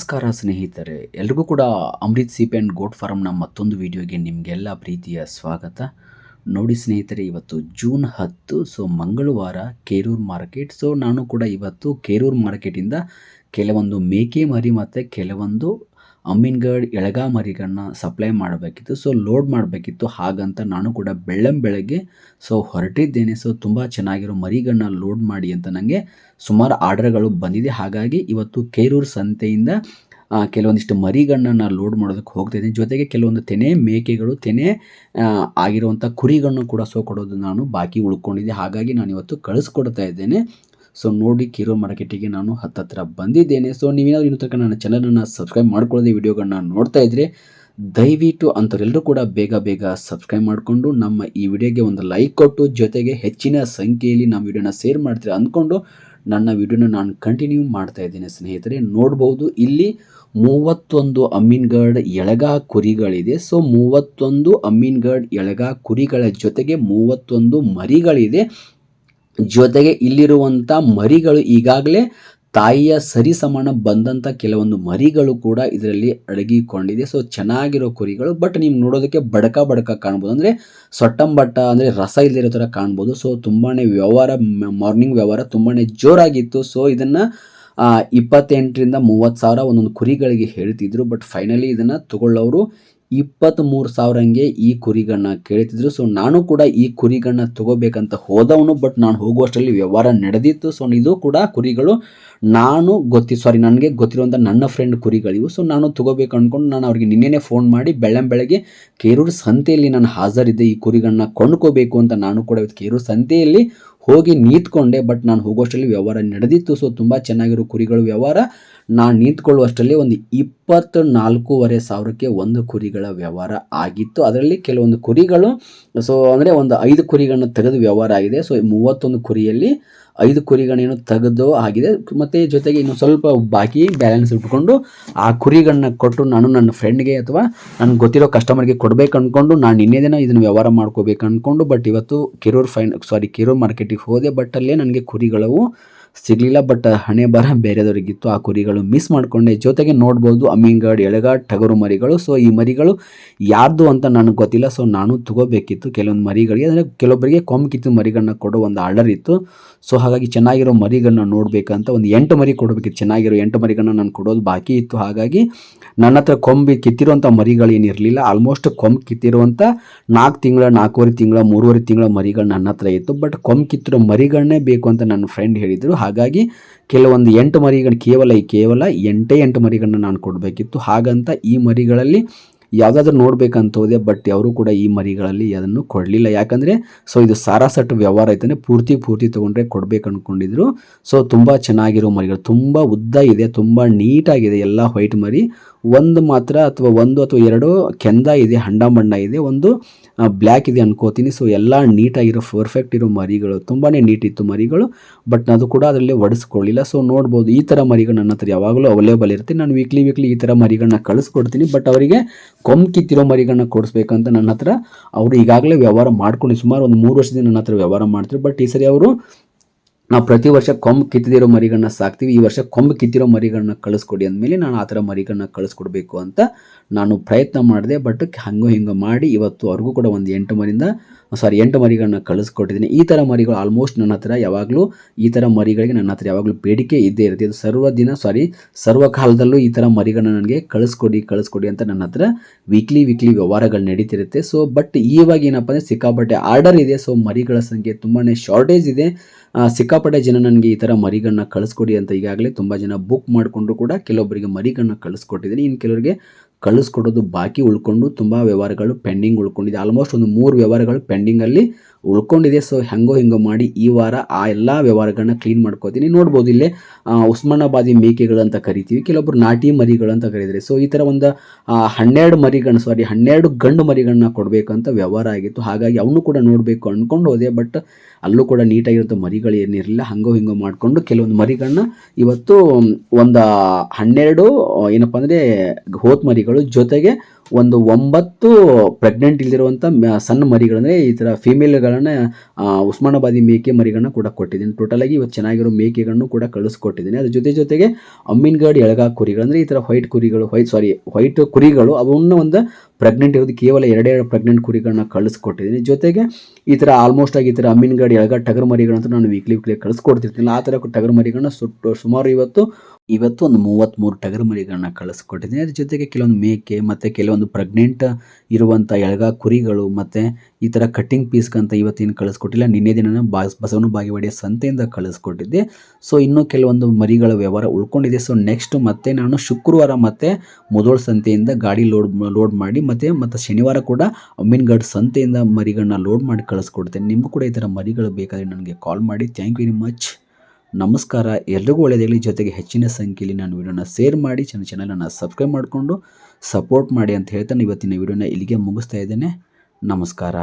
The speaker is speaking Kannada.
ನಮಸ್ಕಾರ ಸ್ನೇಹಿತರೆ, ಎಲ್ರಿಗೂ ಕೂಡ ಅಮೃತ್ ಸೀಪ್ ಆ್ಯಂಡ್ ಗೋಟ್ ಫಾರಮ್ನ ಮತ್ತೊಂದು ವಿಡಿಯೋಗೆ ನಿಮಗೆಲ್ಲ ಪ್ರೀತಿಯ ಸ್ವಾಗತ. ನೋಡಿ ಸ್ನೇಹಿತರೆ, ಇವತ್ತು ಜೂನ್ ಹತ್ತು ಸೊ ಮಂಗಳವಾರ ಕೇರೂರು ಮಾರ್ಕೆಟ್. ಸೊ ನಾನು ಕೂಡ ಇವತ್ತು ಕೇರೂರು ಮಾರ್ಕೆಟಿಂದ ಕೆಲವೊಂದು ಮೇಕೆ ಮರಿ ಮತ್ತು ಕೆಲವೊಂದು ಅಮ್ಮಿನ್ಗಡ್ ಎಳಗಾ ಮರಿಗಳನ್ನ ಸಪ್ಲೈ ಮಾಡಬೇಕಿತ್ತು. ಸೊ, ಲೋಡ್ ಮಾಡಬೇಕಿತ್ತು. ಹಾಗಂತ ನಾನು ಕೂಡ ಬೆಳ್ಳಂ ಬೆಳಗ್ಗೆ, ಸೊ, ಹೊರಟಿದ್ದೇನೆ. ಸೊ, ತುಂಬ ಚೆನ್ನಾಗಿರೋ ಮರಿಗಳನ್ನ ಲೋಡ್ ಮಾಡಿ ಅಂತ ನನಗೆ ಸುಮಾರು ಆರ್ಡರ್ಗಳು ಬಂದಿದೆ. ಹಾಗಾಗಿ ಇವತ್ತು ಕೇರೂರು ಸಂತೆಯಿಂದ ಕೆಲವೊಂದಿಷ್ಟು ಮರಿಗಳನ್ನ ನಾನು ಲೋಡ್ ಮಾಡೋದಕ್ಕೆ ಹೋಗ್ತಿದ್ದೀನಿ. ಜೊತೆಗೆ ಕೆಲವೊಂದು ತೆನೆ ಮೇಕೆಗಳು, ತೆನೆ ಆಗಿರುವಂಥ ಕುರಿಗಳನ್ನು ಕೂಡ ಸೊ ಕೊಡೋದು ನಾನು ಬಾಕಿ ಉಳ್ಕೊಂಡಿದ್ದೆ. ಹಾಗಾಗಿ ನಾನು ಇವತ್ತು ಕಳಿಸ್ಕೊಡ್ತಾ ಇದ್ದೇನೆ. ಸೊ ನೋಡಿ ಕಿರೋ ಮಾರ್ಕೆಟಿಗೆ ನಾನು ಹತ್ತತ್ರ ಬಂದಿದ್ದೇನೆ. ಸೊ ನೀವೇನಾದ್ರು ಇನ್ನೂ ತನಕ ನನ್ನ ಚಾನಲನ್ನು ಸಬ್ಸ್ಕ್ರೈಬ್ ಮಾಡ್ಕೊಳ್ಳೋದೇ ವಿಡಿಯೋಗಳನ್ನ ನೋಡ್ತಾ ಇದ್ರೆ, ದಯವಿಟ್ಟು ಅಂಥವರೆಲ್ಲರೂ ಕೂಡ ಬೇಗ ಬೇಗ ಸಬ್ಸ್ಕ್ರೈಬ್ ಮಾಡಿಕೊಂಡು ನಮ್ಮ ಈ ವಿಡಿಯೋಗೆ ಒಂದು ಲೈಕ್ ಕೊಟ್ಟು, ಜೊತೆಗೆ ಹೆಚ್ಚಿನ ಸಂಖ್ಯೆಯಲ್ಲಿ ನಮ್ಮ ವಿಡಿಯೋನ ಶೇರ್ ಮಾಡ್ತೀರಾ ಅಂದ್ಕೊಂಡು ನನ್ನ ವಿಡಿಯೋನ ನಾನು ಕಂಟಿನ್ಯೂ ಮಾಡ್ತಾ ಇದ್ದೇನೆ ಸ್ನೇಹಿತರೆ. ನೋಡ್ಬೋದು, ಇಲ್ಲಿ ಮೂವತ್ತೊಂದು ಅಮೀನ್ಗಢ್ ಎಳಗ ಕುರಿಗಳಿದೆ. ಸೊ ಮೂವತ್ತೊಂದು ಅಮೀನ್ಗಢ್ ಎಳಗ ಕುರಿಗಳ ಜೊತೆಗೆ ಮೂವತ್ತೊಂದು ಮರಿಗಳಿದೆ. ಜೊತೆಗೆ ಇಲ್ಲಿರುವಂಥ ಮರಿಗಳು ಈಗಾಗಲೇ ತಾಯಿಯ ಸರಿಸಮಾನ ಬಂದಂಥ ಕೆಲವೊಂದು ಮರಿಗಳು ಕೂಡ ಇದರಲ್ಲಿ ಅಡಗಿಕೊಂಡಿದೆ. ಸೊ ಚೆನ್ನಾಗಿರೋ ಕುರಿಗಳು ಬಟ್ ನೀವು ನೋಡೋದಕ್ಕೆ ಬಡಕ ಬಡಕ ಕಾಣ್ಬೋದು. ಅಂದರೆ ಸೊಟ್ಟಂಬಟ್ಟ ಅಂದರೆ ರಸ ಇಲ್ಲದಿರೋ ಥರ ಕಾಣ್ಬೋದು. ಸೊ ತುಂಬಾ ವ್ಯವಹಾರ ಮಾರ್ನಿಂಗ್ ವ್ಯವಹಾರ ತುಂಬಾ ಜೋರಾಗಿತ್ತು. ಸೊ ಇದನ್ನು ಇಪ್ಪತ್ತೆಂಟರಿಂದ ಮೂವತ್ತು ಸಾವಿರ ಒಂದೊಂದು ಕುರಿಗಳಿಗೆ ಹೇಳ್ತಿದ್ರು. ಬಟ್ ಫೈನಲಿ ಇದನ್ನು ತಗೊಳ್ಳೋರು ಇಪ್ಪತ್ತ್ಮೂರು ಸಾವಿರಂಗೆ ಈ ಕುರಿಗಳನ್ನ ಕೇಳ್ತಿದ್ರು. ಸೊ ನಾನು ಕೂಡ ಈ ಕುರಿಗಳನ್ನ ತಗೋಬೇಕಂತ ಹೋದವನು ಬಟ್ ನಾನು ಹೋಗುವಷ್ಟರಲ್ಲಿ ವ್ಯವಹಾರ ನಡೆದಿತ್ತು. ಸೊ ಇದು ಕೂಡ ಕುರಿಗಳು ನಾನು ಗೊತ್ತಿ ಸಾರಿ ನನಗೆ ಗೊತ್ತಿರುವಂಥ ನನ್ನ ಫ್ರೆಂಡ್ ಕುರಿಗಳಿವು. ಸೊ ನಾನು ತಗೋಬೇಕು ಅಂದ್ಕೊಂಡು ನಾನು ಅವ್ರಿಗೆ ನಿನ್ನೆನೇ ಫೋನ್ ಮಾಡಿ ಬೆಳ್ಳಂ ಬೆಳಗ್ಗೆ ಕೇರೂರು ಸಂತೆಯಲ್ಲಿ ನಾನು ಹಾಜರಿದ್ದೆ ಈ ಕುರಿಗಳನ್ನ ಕೊಂಡ್ಕೋಬೇಕು ಅಂತ ನಾನು ಕೂಡ ಇವತ್ತು ಕೇರೂರು ಸಂತೆಯಲ್ಲಿ ಹೋಗಿ ನಿಂತ್ಕೊಂಡೆ ಬಟ್ ನಾನು ಹೋಗೋಷ್ಟರಲ್ಲಿ ವ್ಯವಹಾರ ನಡೆದಿತ್ತು. ಸೊ ತುಂಬ ಚೆನ್ನಾಗಿರೋ ಕುರಿಗಳು ವ್ಯವಹಾರ. ನಾನು ನಿಂತ್ಕೊಳ್ಳುವಷ್ಟರಲ್ಲಿ ಒಂದು ಇಪ್ಪತ್ತು ನಾಲ್ಕೂವರೆ ಸಾವಿರಕ್ಕೆ ಒಂದು ಕುರಿಗಳ ವ್ಯವಹಾರ ಆಗಿತ್ತು. ಅದರಲ್ಲಿ ಕೆಲವೊಂದು ಕುರಿಗಳು ಸೊ ಅಂದರೆ ಒಂದು ಐದು ಕುರಿಗಳನ್ನ ತೆಗೆದು ವ್ಯವಹಾರ ಆಗಿದೆ. ಸೊ ಮೂವತ್ತೊಂದು ಕುರಿಯಲ್ಲಿ ಐದು ಕುರಿಗಳನ್ನೇನು ತೆಗೆದು ಆಗಿದೆ ಮತ್ತು ಜೊತೆಗೆ ಇನ್ನು ಸ್ವಲ್ಪ ಬಾಕಿ ಬ್ಯಾಲೆನ್ಸ್ ಇಟ್ಕೊಂಡು ಆ ಕುರಿಗಳನ್ನ ಕೊಟ್ಟು ನಾನು ನನ್ನ ಫ್ರೆಂಡ್ಗೆ ಅಥವಾ ನನಗೆ ಗೊತ್ತಿರೋ ಕಸ್ಟಮರ್ಗೆ ಕೊಡಬೇಕು ಅಂದ್ಕೊಂಡು ನಾನು ನಿನ್ನೆ ದಿನ ಇದನ್ನು ವ್ಯವಹಾರ ಮಾಡ್ಕೋಬೇಕು ಅಂದ್ಕೊಂಡು ಬಟ್ ಇವತ್ತು ಕಿರೂರ್ ಫೈನ್ ಸಾರಿ ಕಿರೂರ್ ಮಾರ್ಕೆಟಿಗೆ ಹೋದೆ ಬಟ್ ಅಲ್ಲೇ ನನಗೆ ಕುರಿಗಳವು ಸಿಗಲಿಲ್ಲ ಬಟ್ ಹಣೆ ಬರ ಬೇರೆದವರಿಗಿತ್ತು. ಆ ಕುರಿಗಳು ಮಿಸ್ ಮಾಡಿಕೊಂಡೆ. ಜೊತೆಗೆ ನೋಡ್ಬೋದು ಅಮ್ಮಿಂಗಡ್ ಎಳೆಗಾಡ್, ಟಗರು ಮರಿಗಳು. ಸೊ ಈ ಮರಿಗಳು ಯಾರ್ದು ಅಂತ ನನಗೆ ಗೊತ್ತಿಲ್ಲ. ಸೊ ನಾನು ತಗೋಬೇಕಿತ್ತು ಕೆಲವೊಂದು ಮರಿಗಳಿಗೆ. ಅಂದರೆ ಕೆಲವೊಬ್ಬರಿಗೆ ಕೊಂಬ್ ಕಿತ್ತು ಮರಿಗಳನ್ನ ಕೊಡೋ ಒಂದು ಆರ್ಡರ್ ಇತ್ತು. ಸೊ ಹಾಗಾಗಿ ಚೆನ್ನಾಗಿರೋ ಮರಿಗಳನ್ನ ನೋಡಬೇಕಂತ ಒಂದು ಎಂಟು ಮರಿ ಕೊಡಬೇಕಿತ್ತು. ಚೆನ್ನಾಗಿರೋ ಎಂಟು ಮರಿಗಳನ್ನ ನಾನು ಕೊಡೋದು ಬಾಕಿ ಇತ್ತು. ಹಾಗಾಗಿ ನನ್ನ ಹತ್ರ ಕೊಂಬಿ ಕಿತ್ತಿರುವಂಥ ಮರಿಗಳೇನಿರಲಿಲ್ಲ ಆಲ್ಮೋಸ್ಟ್ ಕೊಂಬ್ ಕಿತ್ತಿರುವಂಥ ನಾಲ್ಕು ತಿಂಗಳ, ನಾಲ್ಕೂವರೆ ತಿಂಗಳ, ಮೂರುವರೆ ತಿಂಗಳ ಮರಿಗಳು ನನ್ನ ಹತ್ರ ಇತ್ತು. ಬಟ್ ಕೊಂಬ್ ಕಿತ್ತಿರೋ ಮರಿಗಳನ್ನೇ ಬೇಕು ಅಂತ ನನ್ನ ಫ್ರೆಂಡ್ ಹೇಳಿದರು. ಹಾಗಾಗಿ ಕೆಲವೊಂದು ಎಂಟು ಮರಿಗಳು ಕೇವಲ ಈ ಕೇವಲ ಎಂಟೇ ಎಂಟು ಮರಿಗಳನ್ನ ನಾನು ಕೊಡಬೇಕಿತ್ತು. ಹಾಗಂತ ಈ ಮರಿಗಳಲ್ಲಿ ಯಾವುದಾದ್ರೂ ನೋಡಬೇಕಂತ ಹೋದೆ, ಬಟ್ ಅವರು ಕೂಡ ಈ ಮರಿಗಳಲ್ಲಿ ಅದನ್ನು ಕೊಡಲಿಲ್ಲ. ಯಾಕಂದರೆ, ಸೊ ಇದು ಸಾರಾಸಟ್ ವ್ಯವಹಾರ ಐತೆ ಪೂರ್ತಿ ಪೂರ್ತಿ ತೊಗೊಂಡ್ರೆ ಕೊಡ್ಬೇಕು ಅಂದ್ಕೊಂಡಿದ್ರು ಸೊ ತುಂಬ ಚೆನ್ನಾಗಿರೋ ಮರಿಗಳು, ತುಂಬ ಉದ್ದ ಇದೆ, ತುಂಬ ನೀಟಾಗಿದೆ ಎಲ್ಲ ವೈಟ್ ಮರಿ. ಒಂದು ಮಾತ್ರ ಅಥವಾ ಒಂದು ಅಥವಾ ಎರಡು ಕೆಂದ ಇದೆ, ಹಂಡ ಮಣ್ಣ ಇದೆ, ಒಂದು ಬ್ಲ್ಯಾಕ್ ಇದೆ ಅನ್ಕೋತೀನಿ. ಸೊ ಎಲ್ಲ ನೀಟಾಗಿರೋ ಪರ್ಫೆಕ್ಟ್ ಇರೋ ಮರಿಗಳು ತುಂಬಾ ನೀಟ್ ಇತ್ತು ಮರಿಗಳು ಬಟ್ ಅದು ಕೂಡ ಅದರಲ್ಲಿ ಒಡಿಸ್ಕೊಳ್ಳಿಲ್ಲ. ಸೊ ನೋಡ್ಬೋದು, ಈ ಥರ ಮರಿಗಳು ನನ್ನ ಹತ್ರ ಯಾವಾಗಲೂ ಅವೈಲೇಬಲ್ ಇರುತ್ತೆ. ನಾನು ವೀಕ್ಲಿ ವೀಕ್ಲಿ ಈ ಥರ ಮರಿಗಳನ್ನ ಕಳಿಸ್ಕೊಡ್ತೀನಿ ಬಟ್ ಅವರಿಗೆ ಕೊಂಕಿತ್ತಿರೋ ಮರಿಗಳನ್ನ ಕೊಡಿಸ್ಬೇಕಂತ ನನ್ನ ಹತ್ರ, ಅವರು ಈಗಾಗಲೇ ವ್ಯವಹಾರ ಮಾಡ್ಕೊಂಡು ಸುಮಾರು ಒಂದು ಮೂರು ವರ್ಷದಿಂದ ನನ್ನ ಹತ್ರ ವ್ಯವಹಾರ ಮಾಡ್ತಾರೆ ಬಟ್ ಈ ಸರಿ ಅವರು ನಾವು ಪ್ರತಿ ವರ್ಷ ಕೊಂಬು ಕಿತ್ತಿದಿರೋ ಮರಿಗಳನ್ನ ಸಾಕ್ತೀವಿ. ಈ ವರ್ಷ ಕೊಂಬು ಕಿತ್ತಿರೋ ಮರಿಗಳನ್ನ ಕಳಿಸ್ಕೊಡಿ ಅಂದಮೇಲೆ ನಾನು ಆ ಥರ ಮರಿಗಳನ್ನ ಕಳಿಸ್ಕೊಡ್ಬೇಕು ಅಂತ ನಾನು ಪ್ರಯತ್ನ ಮಾಡಿದೆ. ಬಟ್ ಹಂಗೋ ಹಿಂಗೋ ಮಾಡಿ ಇವತ್ತು ಅವ್ರಿಗೂ ಕೂಡ ಒಂದು ಎಂಟು ಮರಿಂದ ಸಾರಿ ಎಂಟು ಮರಿಗಳನ್ನ ಕಳಿಸ್ಕೊಟ್ಟಿದ್ದೀನಿ. ಈ ಥರ ಮರಿಗಳು ಆಲ್ಮೋಸ್ಟ್ ನನ್ನ ಹತ್ರ ಯಾವಾಗಲೂ ಈ ಥರ ಮರಿಗಳಿಗೆ ನನ್ನ ಹತ್ರ ಯಾವಾಗಲೂ ಬೇಡಿಕೆ ಇದ್ದೇ ಇರುತ್ತೆ. ಇದು ಸರ್ವ ದಿನ ಸಾರಿ ಸರ್ವಕಾಲದಲ್ಲೂ ಈ ಥರ ಮರಿಗಳನ್ನ ನನಗೆ ಕಳಿಸ್ಕೊಡಿ ಕಳಿಸ್ಕೊಡಿ ಅಂತ ನನ್ನ ಹತ್ರ ವೀಕ್ಲಿ ವೀಕ್ಲಿ ವ್ಯವಹಾರಗಳು ನಡೀತಿರುತ್ತೆ. ಸೊ ಬಟ್ ಇವಾಗ ಏನಪ್ಪ ಅಂದರೆ ಸಿಕ್ಕಾಪಟ್ಟೆ ಆರ್ಡರ್ ಇದೆ. ಸೊ ಮರಿಗಳ ಸಂಖ್ಯೆ ತುಂಬಾ ಶಾರ್ಟೇಜ್ ಇದೆ. ಸಿಕ್ಕಾಪಟ್ಟೆ ಜನ ನನಗೆ ಈ ಥರ ಮರಿಗಳನ್ನ ಕಳಿಸ್ಕೊಡಿ ಅಂತ ಈಗಾಗಲೇ ತುಂಬ ಜನ ಬುಕ್ ಮಾಡಿಕೊಂಡು ಕೂಡ ಕೆಲವೊಬ್ಬರಿಗೆ ಮರಿಗಳನ್ನ ಕಳಿಸ್ಕೊಟ್ಟಿದ್ದೀನಿ. ಇನ್ನು ಕೆಲವರಿಗೆ ಕಳಿಸ್ಕೊಡೋದು ಬಾಕಿ ಉಳ್ಕೊಂಡು ತುಂಬ ವ್ಯವಹಾರಗಳು ಪೆಂಡಿಂಗ್ ಉಳ್ಕೊಂಡಿದೆ. ಆಲ್ಮೋಸ್ಟ್ ಒಂದು ಮೂರು ವ್ಯವಹಾರಗಳು ಪೆಂಡಿಂಗಲ್ಲಿ ಉಳ್ಕೊಂಡಿದೆ. ಸೊ ಹೆಂಗೋ ಹಿಂಗೋ ಮಾಡಿ ಈ ವಾರ ಆ ಎಲ್ಲ ವ್ಯವಹಾರಗಳನ್ನ ಕ್ಲೀನ್ ಮಾಡ್ಕೋತೀನಿ. ನೋಡ್ಬೋದು ಇಲ್ಲೇ ಉಸ್ಮಾನಾಬಾದಿ ಅಂತ ಕರಿತೀವಿ. ಕೆಲವೊಬ್ರು ನಾಟಿ ಮರಿಗಳು ಅಂತ ಕರೀತಾರೆ. ಸೊ ಈ ಥರ ಒಂದು ಹನ್ನೆರಡು ಮರಿಗಳನ್ನ ಸಾರಿ ಹನ್ನೆರಡು ಗಂಡು ಮರಿಗಳನ್ನ ಕೊಡಬೇಕಂತ ವ್ಯವಹಾರ ಆಗಿತ್ತು. ಹಾಗಾಗಿ ಅವನು ಕೂಡ ನೋಡಬೇಕು ಅಂದ್ಕೊಂಡು ಹೋದೆ. ಬಟ್ ಅಲ್ಲೂ ಕೂಡ ನೀಟಾಗಿರೋಂಥ ಮರಿಗಳು ಏನಿರಲಿಲ್ಲ. ಹಂಗೋ ಹಿಂಗೋ ಮಾಡಿಕೊಂಡು ಕೆಲವೊಂದು ಮರಿಗಳನ್ನ ಇವತ್ತು ಒಂದು ಹನ್ನೆರಡು, ಏನಪ್ಪ ಅಂದರೆ ಹೋತ್ ಮರಿಗಳು ಜೊತೆಗೆ ಒಂದು ಒಂಬತ್ತು ಪ್ರೆಗ್ನೆಂಟ್ ಇಲ್ದಿರುವಂಥ ಸಣ್ಣ ಮರಿಗಳಂದರೆ ಈ ಥರ ಫೀಮೇಲ್ಗಳನ್ನ ಉಸ್ಮಾನಾಬಾದಿ ಮೇಕೆ ಮರಿಗಳನ್ನ ಕೂಡ ಕೊಟ್ಟಿದ್ದೀನಿ. ಟೋಟಲಾಗಿ ಇವತ್ತು ಚೆನ್ನಾಗಿರೋ ಮೇಕೆಗಳನ್ನು ಕೂಡ ಕಳಿಸ್ಕೊಟ್ಟಿದ್ದೀನಿ. ಅದ್ರ ಜೊತೆ ಜೊತೆಗೆ ಅಮ್ಮಿನ್ಗಡ್ ಎಳಗಾ ಕುರಿಗಳು ಅಂದರೆ ಈ ಥರ ವೈಟ್ ಕುರಿಗಳು ವೈಟ್ ಸಾರಿ ವೈಟ್ ಕುರಿಗಳು, ಅವನ್ನ ಒಂದು ಪ್ರೆಗ್ನೆಂಟ್ ಇರೋದು ಕೇವಲ ಎರಡೆರಡು ಎರಡು ಪ್ರೆಗ್ನೆಂಟ್ ಕುರಿಗಳನ್ನ ಕಳಿಸ್ಕೊಟ್ಟಿದ್ದೀನಿ. ಜೊತೆಗೆ ಈ ಥರ ಆಲ್ಮೋಸ್ಟ್ ಆಗಿ ಈ ಥರ ಅಮ್ಮಿನ್ಗಡ್ ಎಳಗ ಟಗರ್ ಮರಿಗಳಂತೂ ನಾನು ವೀಕ್ಲಿ ವೀಕ್ಲಿ ಕಳಿಸ್ಕೊಡ್ತಿರ್ತೀನಿ. ಆ ಥರ ಟಗರ್ ಮರಿಗಳನ್ನ ಸುಟ್ಟು ಸುಮಾರು ಇವತ್ತು ಇವತ್ತು ಒಂದು ಮೂವತ್ತ್ಮೂರು ಟಗರ್ ಮರಿಗಳನ್ನ ಕಳಿಸ್ಕೊಟ್ಟಿದ್ದೀನಿ. ಅದ್ರ ಜೊತೆಗೆ ಕೆಲವೊಂದು ಮೇಕೆ ಮತ್ತು ಕೆಲವೊಂದು ಪ್ರೆಗ್ನೆಂಟ್ ಇರುವಂಥ ಎಳಗ ಕುರಿಗಳು ಮತ್ತು ಈ ಥರ ಕಟ್ಟಿಂಗ್ ಪೀಸ್ಗಂತ ಇವತ್ತೇನು ಕಳಿಸ್ಕೊಟ್ಟಿಲ್ಲ, ನಿನ್ನೆ ದಿನ ಬಾಸ್ ಬಸವನ ಬಾಗಿವಾಡಿಯ ಸಂತೆಯಿಂದ ಕಳಿಸ್ಕೊಟ್ಟಿದ್ದೆ. ಸೊ ಇನ್ನೂ ಕೆಲವೊಂದು ಮರಿಗಳ ವ್ಯವಹಾರ ಉಳ್ಕೊಂಡಿದೆ. ಸೊ ನೆಕ್ಸ್ಟ್ ಮತ್ತೆ ನಾನು ಶುಕ್ರವಾರ ಮತ್ತೆ ಮುದೋಳ್ ಸಂತೆಯಿಂದ ಗಾಡಿ ಲೋಡ್ ಲೋಡ್ ಮಾಡಿ ಮತ್ತು ಮತ್ತು ಶನಿವಾರ ಕೂಡ ಅಮ್ಮಿನ್ಗಡ್ ಸಂತೆಯಿಂದ ಮರಿಗಳನ್ನ ಲೋಡ್ ಮಾಡಿ ಕಳಿಸ್ಕೊಡ್ತೇನೆ. ನಿಮಗೂ ಕೂಡ ಈ ಥರ ಮರಿಗಳು ಬೇಕಾದರೆ ನನಗೆ ಕಾಲ್ ಮಾಡಿ. ಥ್ಯಾಂಕ್ ಯು ವೆರಿ ಮಚ್ ನಮಸ್ಕಾರ. ಎಲ್ರಿಗೂ ಒಳ್ಳೆಯದಾಗಲಿ ಜೊತೆಗೆ ಹೆಚ್ಚಿನ ಸಂಖ್ಯೆಯಲ್ಲಿ ನಾನು ವಿಡಿಯೋನ ಶೇರ್ ಮಾಡಿ, ನನ್ನ ಚಾನಲನ್ನು ಸಬ್ಸ್ಕ್ರೈಬ್ ಮಾಡಿಕೊಂಡು ಸಪೋರ್ಟ್ ಮಾಡಿ ಅಂತ ಹೇಳ್ತಾನೆ ಇವತ್ತಿನ ವಿಡಿಯೋನ ಇಲ್ಲಿಗೆ ಮುಗಿಸ್ತಾ ಇದ್ದೇನೆ. ನಮಸ್ಕಾರ.